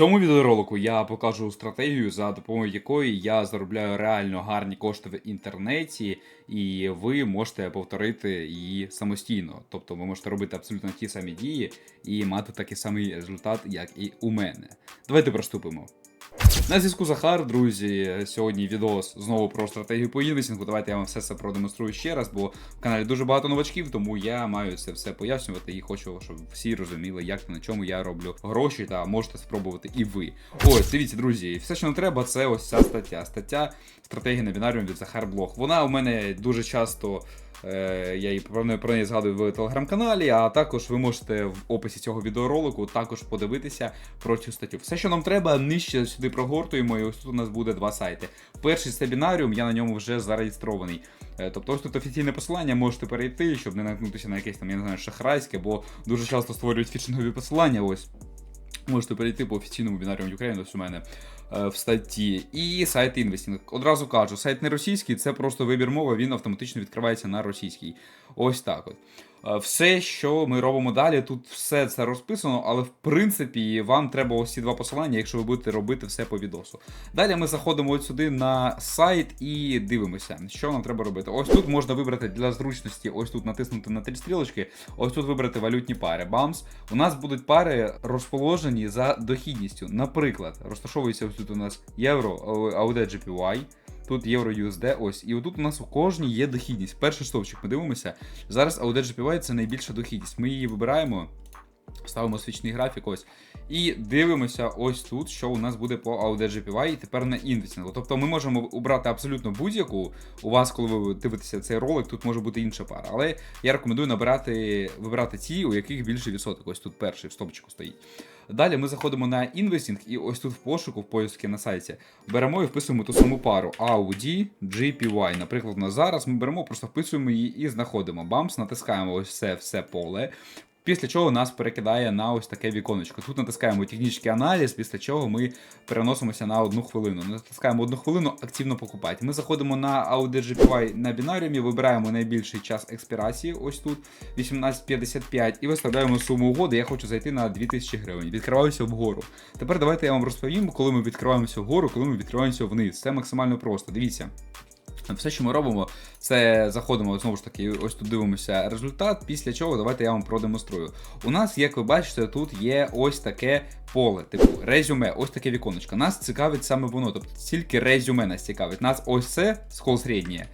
цьому відеоролику я покажу стратегію, за допомогою якої я заробляю реально гарні кошти в інтернеті, і ви можете повторити її самостійно. Тобто ви можете робити абсолютно ті самі дії і мати такий самий результат, як і у мене. Давайте приступимо. На зв'язку Захар, друзі. Сьогодні відос знову про стратегію по інвестингу. Давайте я вам все це продемонструю ще раз, бо в каналі дуже багато новачків, тому я маю це все пояснювати і хочу, щоб всі розуміли, як та на чому я роблю гроші, та можете спробувати і ви. Ось, дивіться, друзі, все, що нам треба, це ось ця стаття. Стаття стратегії на бінаріум від Захар Блог. Вона у мене дуже часто. Е, Я її про неї, згадую в телеграм-каналі, а також ви можете в описі цього відеоролику також подивитися про цю статтю. Все, що нам треба, нижче сюди прогортуємо, і ось тут у нас буде два сайти. Перший це бінаріум, я на ньому вже зареєстрований. Е, Тобто ось тут офіційне посилання, можете перейти, щоб не наткнутися на якесь там, я не знаю, шахрайське, бо дуже часто створюють фішингові посилання. Ось. Можете перейти по офіційному бінаріуму Ukraine, ось у мене в статті. І сайт інвестінг. Одразу кажу, сайт не російський, це просто вибір мови, він автоматично відкривається на російській. Ось так от. Е, Все, що ми робимо далі, тут все це розписано, але в принципі вам треба ось ці два посилання, якщо ви будете робити все по відосу. Далі ми заходимо от сюди на сайт і дивимося, що нам треба робити. Ось тут можна вибрати для зручності, ось тут натиснути на три стрілочки, ось тут вибрати валютні пари. Бамс. У нас будуть пари розположені за дохідністю. Наприклад, розташовується ось тут у нас євро, AUD GPY. Тут євро USD, ось. І отут у нас у кожній є дохідність. Перший стовпчик ми дивимося. Зараз AUD GPY це найбільша дохідність. Ми її вибираємо, ставимо свічний графік ось. І дивимося ось тут, що у нас буде по AUD GPY і тепер на індексінгу. Тобто ми можемо обрати абсолютно будь-яку. У вас, коли ви дивитеся цей ролик, тут може бути інша пара. Але я рекомендую набирати, вибирати ті, у яких більше відсоток. Ось тут перший в стопчику стоїть. Далі ми заходимо на інвестінг, і ось тут в пошуку, в поиску на сайті, беремо і вписуємо ту саму пару Audi GPY. Наприклад, на зараз ми беремо, просто вписуємо її і знаходимо. Бамс, натискаємо ось це все поле. Після чого нас перекидає на ось таке віконечко. Тут натискаємо технічний аналіз, після чого ми переносимося на одну хвилину. Натискаємо одну хвилину, активно покупати. Ми заходимо на Audi GPY на бінаріумі, вибираємо найбільший час експірації, ось тут 18.55, і виставляємо суму угоди. Я хочу зайти на 2000 гривень. Відкриваюся вгору. Тепер давайте я вам розповім, коли ми відкриваємося вгору, коли ми відкриваємося вниз. Це максимально просто. Дивіться. Все, що ми робимо, це заходимо знову ж таки, ось тут дивимося результат. Після чого давайте я вам продемонструю. У нас, як ви бачите, тут є ось таке поле, типу резюме, ось таке віконечко. Нас цікавить саме воно, тобто тільки резюме нас цікавить. Нас ось це скол середнє.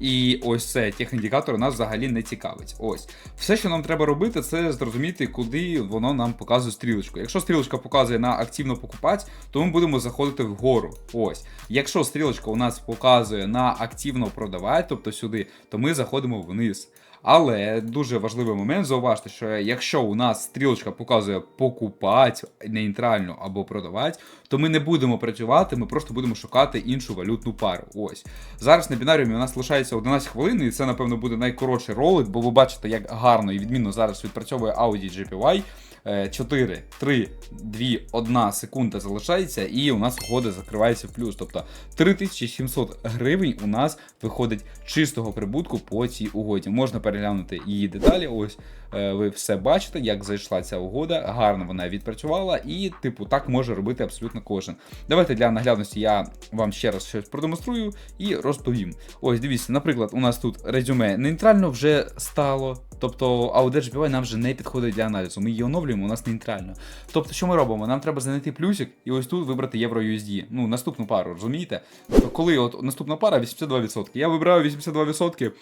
І ось це техіндикатор нас взагалі не цікавить. Ось. Все, що нам треба робити, це зрозуміти, куди воно нам показує стрілочку. Якщо стрілочка показує на активно покупати, то ми будемо заходити вгору. Ось. Якщо стрілочка у нас показує на активно продавати, тобто сюди, то ми заходимо вниз. Але дуже важливий момент, зауважте, що якщо у нас стрілочка показує покупати нейтрально або продавати, то ми не будемо працювати, ми просто будемо шукати іншу валютну пару. Ось. Зараз на бінаріумі у нас лишається 11 хвилин, і це, напевно, буде найкоротший ролик, бо ви бачите, як гарно і відмінно зараз відпрацьовує Audi GPY. 4, 3, 2, 1 секунда залишається, і у нас угода закривається в плюс. Тобто 3700 гривень у нас виходить чистого прибутку по цій угоді. Можна переглянути її деталі. Ось е, ви все бачите, як зайшла ця угода. Гарно вона відпрацювала, і, типу, так може робити абсолютно кожен. Давайте для наглядності я вам ще раз щось продемонструю і розповім. Ось, дивіться, наприклад, у нас тут резюме нейтрально вже стало. Тобто Audi GPY нам вже не підходить для аналізу. Ми її оновлюємо, у нас нейтрально. Тобто, що ми робимо? Нам треба знайти плюсик і ось тут вибрати євро USD. Ну, наступну пару, розумієте? Тобто, коли от наступна пара 82%. Я вибираю 82%.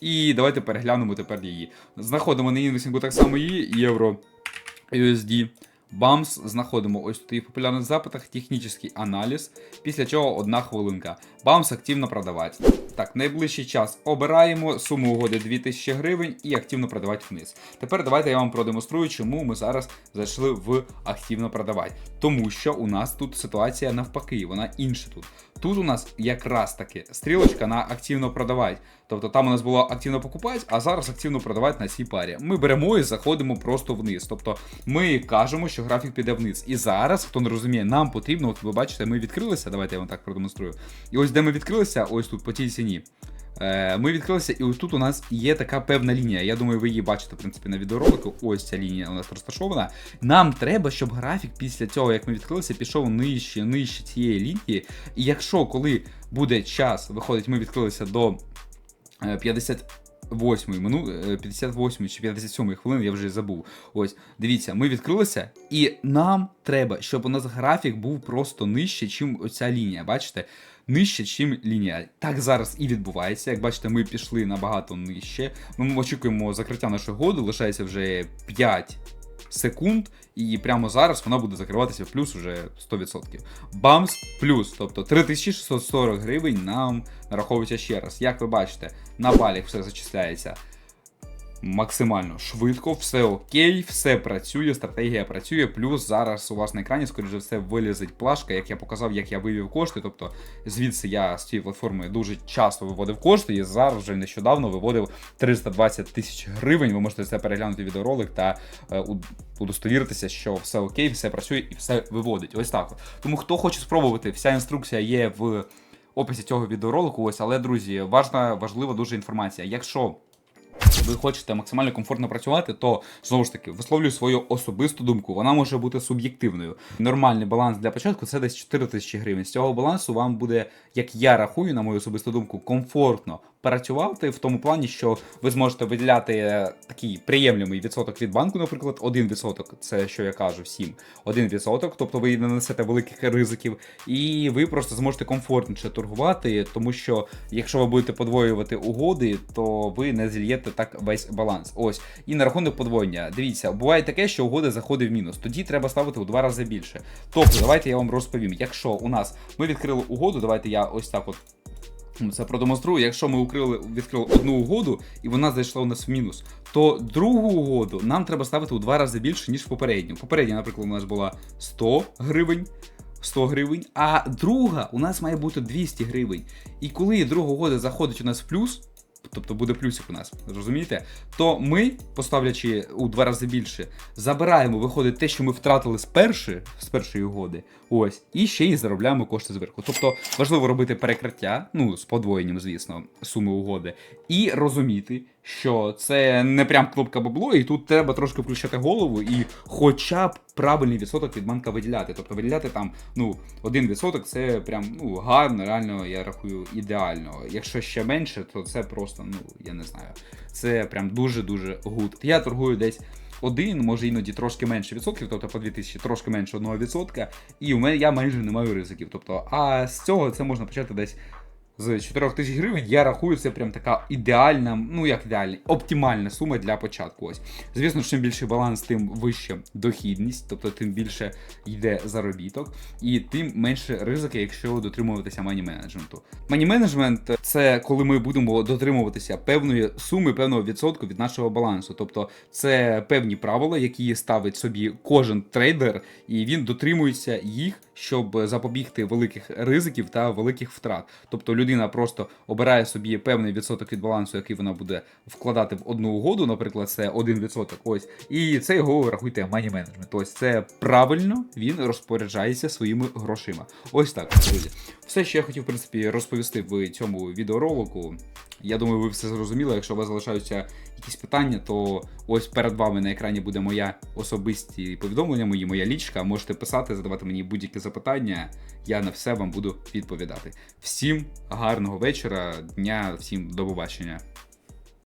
І давайте переглянемо тепер її. Знаходимо на інвестингу так само її, євро USD. Бамс знаходимо ось тут і в популярних запитах технічний аналіз, після чого одна хвилинка. Бамс активно продавати. Так, найближчий час обираємо суму угоди 2000 гривень і активно продавати вниз. Тепер давайте я вам продемонструю, чому ми зараз зайшли в активно продавати. Тому що у нас тут ситуація навпаки, вона інша тут. Тут у нас якраз таки стрілочка на активно продавати. Тобто там у нас було активно покупати, а зараз активно продавати на цій парі. Ми беремо і заходимо просто вниз. Тобто ми кажемо, що графік піде вниз. І зараз, хто не розуміє, нам потрібно, от ви бачите, ми відкрилися. Давайте я вам так продемонструю. І ось де ми відкрилися, ось тут по тій ціні. Е, Ми відкрилися, і ось тут у нас є така певна лінія. Я думаю, ви її бачите, в принципі, на відеоролику. Ось ця лінія у нас розташована. Нам треба, щоб графік після цього, як ми відкрилися, пішов нижче, нижче цієї лінії. І якщо коли буде час, виходить, ми відкрилися до е, 58 мину, е, 58 чи 57 хвилини, я вже забув. Ось, дивіться, ми відкрилися, і нам треба, щоб у нас графік був просто нижче, чим оця лінія. Бачите? Нижче, чим лінія. Так зараз і відбувається. Як бачите, ми пішли набагато нижче. Ми очікуємо закриття нашої годи, лишається вже 5 секунд, і прямо зараз вона буде закриватися в плюс уже 100%. Бамс плюс, тобто 3640 гривень нам нараховується ще раз. Як ви бачите, на балік все зачисляється максимально швидко, все окей, все працює, стратегія працює. Плюс зараз у вас на екрані, скоріше все, вилізить плашка, як я показав, як я вивів кошти. Тобто звідси я з цієї платформи дуже часто виводив кошти, і зараз вже нещодавно виводив 320 тисяч гривень. Ви можете це переглянути відеоролик та е, удостовіритися, що все окей, все працює і все виводить. Ось так. Тому хто хоче спробувати, вся інструкція є в описі цього відеоролику. Ось, але друзі, важна, важлива дуже інформація. Якщо ви хочете максимально комфортно працювати, то знову ж таки висловлюю свою особисту думку. Вона може бути суб'єктивною. Нормальний баланс для початку це десь 4 тисячі гривень. З цього балансу вам буде, як я рахую, на мою особисту думку, комфортно працювати в тому плані, що ви зможете виділяти е, такий приємлемий відсоток від банку, наприклад, 1%, це що я кажу всім, 1%, тобто ви не несете великих ризиків, і ви просто зможете комфортніше торгувати, тому що якщо ви будете подвоювати угоди, то ви не зільєте так весь баланс. Ось. І на рахунок подвоєння, дивіться, буває таке, що угода заходить в мінус. Тоді треба ставити у два рази більше. Тобто, давайте я вам розповім. Якщо у нас ми відкрили угоду, давайте я ось так от. Це продемонструю. Якщо ми укрили, відкрили одну угоду і вона зайшла у нас в мінус, то другу угоду нам треба ставити у два рази більше, ніж попередню. Попередня, наприклад, у нас була 100 гривень. 100 гривень, а друга у нас має бути 200 гривень. І коли друга угода заходить у нас в плюс, тобто буде плюсик у нас, розумієте? То ми, поставлячи у два рази більше, забираємо, виходить те, що ми втратили з першої, з першої угоди, ось, і ще й заробляємо кошти зверху. Тобто важливо робити перекриття, ну з подвоєнням, звісно, суми угоди, і розуміти, що це не прям кнопка бабло, і тут треба трошки включати голову і хоча б правильний відсоток від банка виділяти. Тобто виділяти там ну, один відсоток це прям ну, гарно, реально, я рахую, ідеально. Якщо ще менше, то це просто, ну, я не знаю. Це прям дуже-дуже гуд. Я торгую десь. Один, може іноді трошки менше відсотків, тобто по 2000 трошки менше одного відсотка, і у мене я майже не маю ризиків. Тобто, а з цього це можна почати десь з 4 тисяч гривень. Я рахую, це прям така ідеальна, ну як ідеальна, оптимальна сума для початку. Ось. Звісно, чим більший баланс, тим вища дохідність, тобто тим більше йде заробіток, і тим менше ризики, якщо дотримуватися мані менеджменту. Мані менеджмент це коли ми будемо дотримуватися певної суми, певного відсотку від нашого балансу. Тобто це певні правила, які ставить собі кожен трейдер, і він дотримується їх, щоб запобігти великих ризиків та великих втрат. Тобто людина просто обирає собі певний відсоток від балансу, який вона буде вкладати в одну угоду, наприклад, це 1%, ось, і це його рахуйте money management. Ось це правильно він розпоряджається своїми грошима. Ось так, друзі. Все, що я хотів, в принципі, розповісти в цьому відеоролику. Я думаю, ви все зрозуміли. Якщо у вас залишаються якісь питання, то ось перед вами на екрані буде моя особисті повідомлення, мої моя лічка. Можете писати, задавати мені будь-які запитання. Я на все вам буду відповідати. Всім гарного вечора, дня, всім до побачення.